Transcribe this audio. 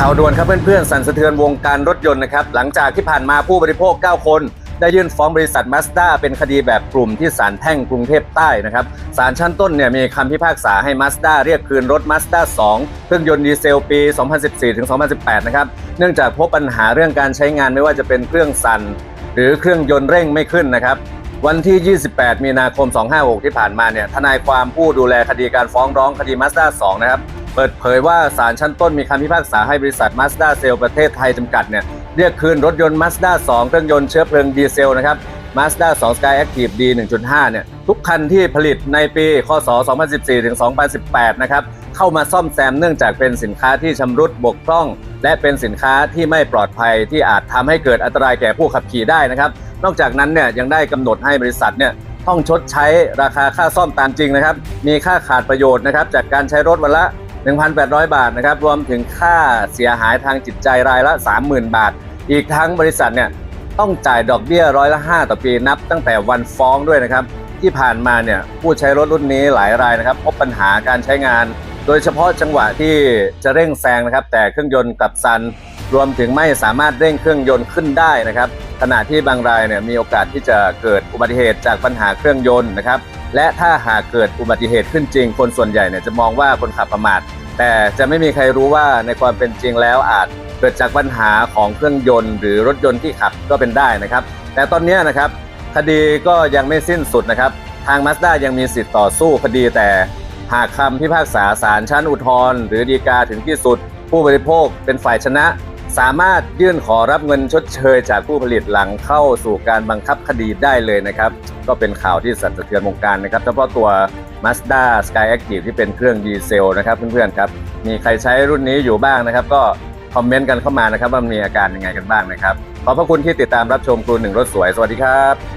ข่าวด่วนครับเพื่อนๆ สั่นสะเทือนวงการรถยนต์นะครับ หลังจากที่ผ่านมาผู้บริโภค 9 คน ได้ยื่นฟ้องบริษัทมาสด้าเป็นคดีแบบกลุ่มที่ศาลแพ่งกรุงเทพใต้นะครับศาลชั้นต้นเนี่ยมีคำพิพากษาให้มาสด้าเรียกคืนรถมาสด้า2เครื่องยนต์ดีเซลปี 2014ถึง2018 นะครับ เนื่องจากพบปัญหาเรื่องการใช้งานไม่ว่าจะเป็นเครื่องสั่น หรือเครื่องยนต์เร่งไม่ขึ้นนะครับวันที่ 28 มีนาคม 256 ที่ผ่านมาเนี่ยทนายความผู้ดูแลคดีการฟ้องร้องคดีมาสด้า2นะครับ เปิดเผยว่าศาลชั้นต้นมีคำพิพากษาให้บริษัทมาสด้าเซลประเทศไทยจำกัดเนี่ยเรียกคืนรถยนต์มาสด้า2เครื่องยนต์เชื้อเพลิงดีเซลนะครับมาสด้า2 Sky Active D 1.5 เนี่ยทุกคันที่ผลิตในปีคศ 2014 ถึง 2018 นะครับเข้ามาซ่อมแซมเนื่องจากเป็นสินค้าที่ชำรุดบกพร่อง และเป็นสินค้าที่ไม่ปลอดภัยที่อาจทำให้เกิดอันตรายแก่ผู้ขับขี่ได้นะครับ นอกจากนั้นเนี่ยยังได้กำหนดให้บริษัทเนี่ยต้องชดใช้ราคาค่าซ่อมตามจริงนะครับ มีค่าขาดประโยชน์นะครับจากการใช้รถวันละ 1,800 บาทนะครับรวมถึงค่าเสียหายทางจิตใจรายละ 30,000 บาท อีกทั้งบริษัทเนี่ยต้องจ่ายดอกเบี้ยร้อยละ 5 ต่อปีนับตั้งแต่วันฟ้องด้วยนะครับ ที่ผ่านมาเนี่ยผู้ใช้รถรุ่นนี้หลายรายนะครับพบปัญหาการใช้งาน โดยเฉพาะจังหวะที่จะเร่งแซงนะครับ แต่เครื่องยนต์กลับซัน รวมถึงไม่สามารถเร่งเครื่องยนต์ขึ้นได้นะครับ ขณะที่บางรายเนี่ยมีโอกาสที่จะเกิดอุบัติเหตุจากปัญหาเครื่องยนต์นะครับและถ้าหากเกิดอุบัติเหตุขึ้นจริง คนส่วนใหญ่เนี่ยจะมองว่าคนขับประมาท แต่จะไม่มีใครรู้ว่าในความเป็นจริงแล้วอาจเกิดจากปัญหาของเครื่องยนต์ หรือรถยนต์ที่ขับก็เป็นได้นะครับ แต่ตอนนี้นะครับคดีก็ยังไม่สิ้นสุดนะครับ ทางมาสด้ายังมีสิทธิ์ต่อสู้คดีแต่หากคำพิพากษาศาลชั้นอุทธรณ์หรือฎีกาถึงที่สุด ผู้บริโภคเป็นฝ่ายชนะ สามารถยื่นขอรับเงินชดเชย จากผู้ผลิตหลังเข้าสู่การบังคับคดีได้เลยนะครับ ก็เป็นข่าวที่สั่นสะเทือนวงการนะครับเฉพาะตัว Mazda Sky Active ที่เป็นเครื่องดีเซลนะครับเพื่อนๆครับ มีใครใช้รุ่นนี้อยู่บ้างนะครับ ก็คอมเมนต์กันเข้ามานะครับว่ามีอาการยังไงกันบ้างนะครับ ขอบพระคุณที่ติดตามรับชมครูหนึ่งรถสวย สวัสดีครับ